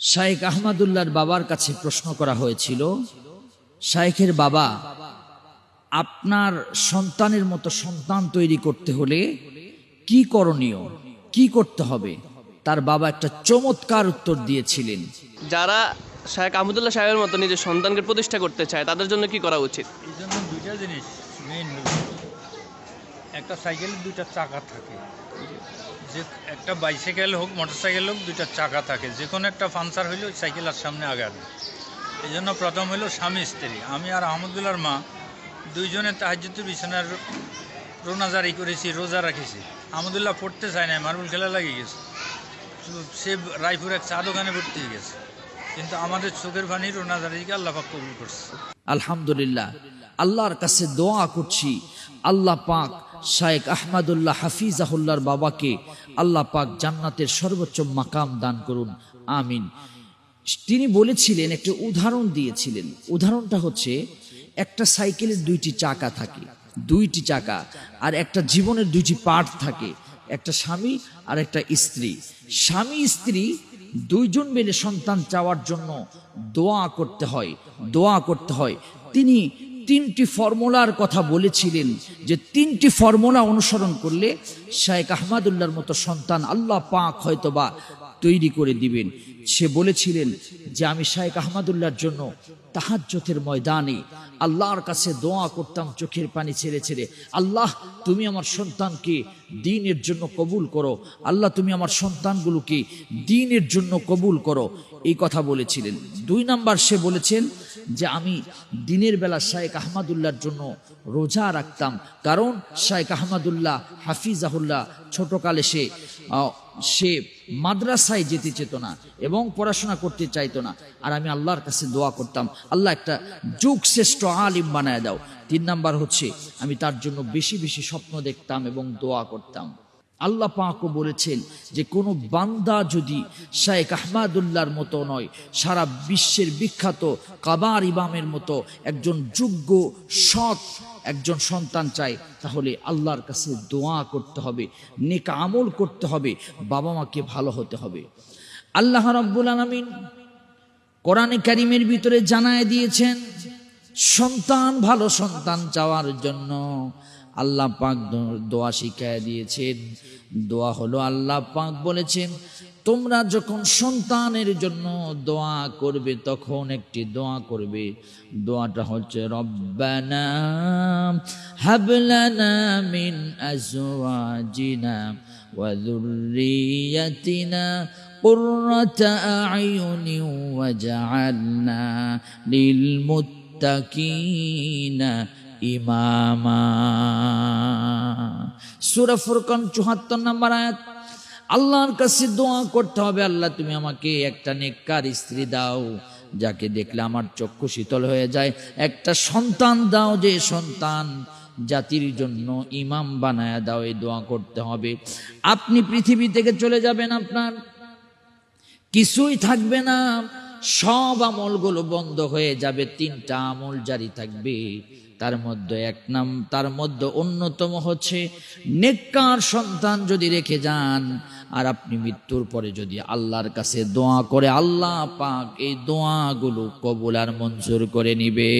শায়েখ আহমদুল্লাহর বাবার কাছে প্রশ্ন করা হয়েছিল শায়েখের বাবা আপনার সন্তানের মতো সন্তান তৈরি করতে হলে কি করণীয়? কি করতে হবে? তার বাবা একটা চমৎকার উত্তর দিয়েছিলেন। যারা শাহেখ আহমদুল্লাহ সাহেবের মতো নিজের সন্তানকে প্রতিষ্ঠা করতে চায় তাদের জন্য কি করা উচিত? এই জন্য দুইটা জিনিস মেইন একটা সাইকেলের দুইটা চাকা থাকে। যে একটা বাইসাইকেল হোক, মোটরসাইকেল হোক, দুইটা চাকা থাকে। যে কোনো একটা পাংচার হইলে ওই সাইকেল আর সামনে আগাবে এই জন্য প্রথম হইল স্বামী স্ত্রী। আমি আর আহমদুল্লাহর মা দুইজনে তাহাজ্যুতের বিছানার রোনাজারি করেছি, রোজা রাখেছি। আহমদুল্লাহ পড়তে চায় না মার্বেল খেলা লাগিয়ে গেছে। সে রায়পুর এক চা দোকানে ভর্তি হয়ে গেছে। কিন্তু আমাদের চোখের পানি রোনাজারিকে আল্লাহ কবুল করছে। আলহামদুলিল্লাহ। আল্লাহর কাছে দোয়া করছি। আল্লাহ পাক শায়েক আহমদুল্লাহ হাফিজাহুল্লাহর বাবাকে আল্লাহ পাক জান্নাতের সর্বোচ্চ মাকাম দান করুন। আমিন। তিনি বলেছিলেন, একটি উদাহরণ দিয়েছিলেন। উদাহরণটা হচ্ছে, একটা সাইকেলের দুইটি চাকা থাকে, দুইটি চাকা, আর একটা জীবনের দুইটি পার্ট থাকে, একটা স্বামী আর একটা স্ত্রী। স্বামী স্ত্রী দুইজন মিলে সন্তান চাওয়ার জন্য দোয়া করতে হয়, দোয়া করতে হয়। তিনি তিনটি ফর্মুলার কথা বলেছিলেন যে তিনটি ফর্মুলা অনুসরণ করলে শেখ আহমাদুল্লার মতো সন্তান আল্লাহ পাক হয়তোবা তৈরি করে দিবেন। সে বলেছিলেন যে, আমি শায়েক আহমদুল্লাহর জন্য তাহাজ্জতের ময়দানে আল্লাহর কাছে দোয়া করতাম, চোখের পানি ছেড়ে ছেড়ে। আল্লাহ, তুমি আমার সন্তানকে দিনের জন্য কবুল করো। আল্লাহ, তুমি আমার সন্তানগুলোকে দিনের জন্য কবুল করো। এই কথা বলেছিলেন। দুই নাম্বার সে বলেছেন যে, আমি দিনের বেলা শায়েক আহমদুল্লাহর জন্য রোজা রাখতাম। কারণ শায়েক আহমদুল্লাহ হাফিজাহুল্লাহ ছোটকালে সে সে মাদ্রাসায় যেতে চেত না এবং পড়াশোনা করতে চাইতো না। আর আমি আল্লাহর কাছে দোয়া করতাম, আল্লাহ একটা যুগ শ্রেষ্ঠ আলিম বানায় দাও। তিন নাম্বার হচ্ছে, আমি তার জন্য বেশি বেশি স্বপ্ন দেখতাম এবং দোয়া করতাম। আল্লাহ পাকও বলেছেন যে কোনো বান্দা যদি শায়েক আহমাদুল্লাহর মতো নয়, সারা বিশ্বের বিখ্যাত কাবার ইমামের মতো একজন যোগ্য, সৎ একজন সন্তান চায়, তাহলে আল্লাহর কাছে দোয়া করতে হবে, নেক আমল করতে হবে, বাবা মাকে ভালো হতে হবে। আল্লাহ রাব্বুল আলামিন কোরআনে কারিমের ভিতরে জানায় দিয়েছেন, সন্তান ভালো সন্তান চাওয়ার জন্য আল্লাহ পাক দো- দোয়া শিখায় দিয়েছেন দোয়া হলো আল্লাহ পাক বলেছেন তোমরা যখন সন্তানের জন্য দোয়া করবে তখন একটি দোয়া করবে দোয়াটা হচ্ছে রব্বানা হাবলানা মিন আজওয়াজিনা ওয়া যুররিয়াতিনা قرة أعين وجعلنا للمتقين ইমামা সূরা ফুরকান 74 নম্বর আয়াত। আল্লাহর কাছে দোয়া করতে হবে, আল্লাহ তুমি আমাকে একটা নেককার স্ত্রী দাও, যাকে দেখলে আমার চক্ষু শীতল হয়ে যায়। একটা সন্তান দাও যে সন্তান জাতির জন্য ইমাম বানায়া দাও, এই দোয়া করতে হবে। আপনি পৃথিবী থেকে চলে যাবেন আপনার। কিছুই থাকবে না। সব আমলগুলো বন্ধ হয়ে যাবে, তিনটা আমল জারি থাকবে। তার মধ্যে এক নাম, তার মধ্যে অন্যতম হচ্ছে, নেককার সন্তান যদি রেখে যান, আর আপনি মৃত্যুর পরে যদি আল্লাহর কাছে দোয়া করে, আল্লাহ পাক এই দোয়াগুলো কবুল আর মঞ্জুর করে নিবে।